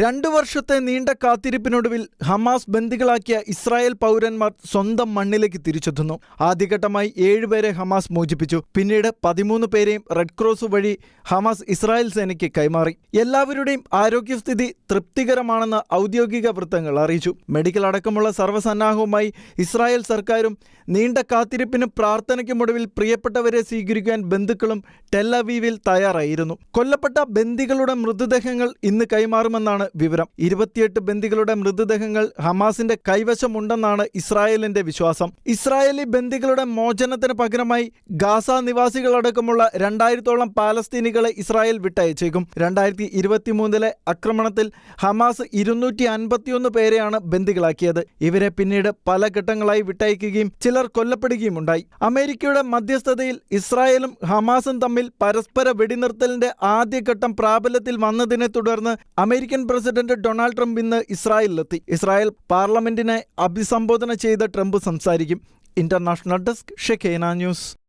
രണ്ടു വർഷത്തെ നീണ്ട കാത്തിരിപ്പിനൊടുവിൽ ഹമാസ് ബന്ദികളാക്കിയ ഇസ്രായേൽ പൗരന്മാർ സ്വന്തം മണ്ണിലേക്ക് തിരിച്ചെത്തുന്നു. ആദ്യഘട്ടമായി ഏഴുപേരെ ഹമാസ് മോചിപ്പിച്ചു. പിന്നീട് പതിമൂന്ന് പേരെയും റെഡ് ക്രോസ് വഴി ഹമാസ് ഇസ്രായേൽ സേനയ്ക്ക് കൈമാറി. എല്ലാവരുടെയും ആരോഗ്യസ്ഥിതി തൃപ്തികരമാണെന്ന് ഔദ്യോഗിക വൃത്തങ്ങൾ അറിയിച്ചു. മെഡിക്കൽ അടക്കമുള്ള സർവസന്നാഹവുമായി ഇസ്രായേൽ സർക്കാരും നീണ്ട കാത്തിരിപ്പിനും പ്രാർത്ഥനയ്ക്കുമൊടുവിൽ പ്രിയപ്പെട്ടവരെ സ്വീകരിക്കാൻ ബന്ധുക്കളും ടെല്ലവീവിൽ തയ്യാറായിരുന്നു. കൊല്ലപ്പെട്ട ബന്ദികളുടെ മൃതദേഹങ്ങൾ ഇന്ന് കൈമാറുമെന്നാണ് വിവരം. ഇരുപത്തിയെട്ട് ബന്ദികളുടെ മൃതദേഹങ്ങൾ ഹമാസിന്റെ കൈവശമുണ്ടെന്നാണ് ഇസ്രായേലിന്റെ വിശ്വാസം. ഇസ്രായേലി ബന്ദികളുടെ മോചനത്തിന് പകരമായി ഗാസ നിവാസികളടക്കമുള്ള രണ്ടായിരത്തോളം പാലസ്തീനികളെ ഇസ്രായേൽ വിട്ടയച്ചേക്കും. രണ്ടായിരത്തി ഇരുപത്തിമൂന്നിലെ ആക്രമണത്തിൽ ഹമാസ് ഇരുന്നൂറ്റി അൻപത്തിയൊന്ന് പേരെയാണ് ബന്ദികളാക്കിയത്. ഇവരെ പിന്നീട് പല ഘട്ടങ്ങളായി വിട്ടയക്കുകയും ചിലർ കൊല്ലപ്പെടുകയും ഉണ്ടായി. അമേരിക്കയുടെ മധ്യസ്ഥതയിൽ ഇസ്രായേലും ഹമാസും തമ്മിൽ പരസ്പര വെടിനിർത്തലിന്റെ ആദ്യഘട്ടം പ്രാബല്യത്തിൽ വന്നതിനെ തുടർന്ന് അമേരിക്കൻ പ്രസിഡന്റ് ഡൊണാൾഡ് ട്രംപ് ഇന്ന് ഇസ്രായേലിലെത്തി. ഇസ്രായേൽ പാർലമെന്റിനെ അഭിസംബോധന ചെയ്ത ട്രംപ് സംസാരിക്കും. ഇന്റർനാഷണൽ ഡെസ്ക് ഷെഖേന ന്യൂസ്.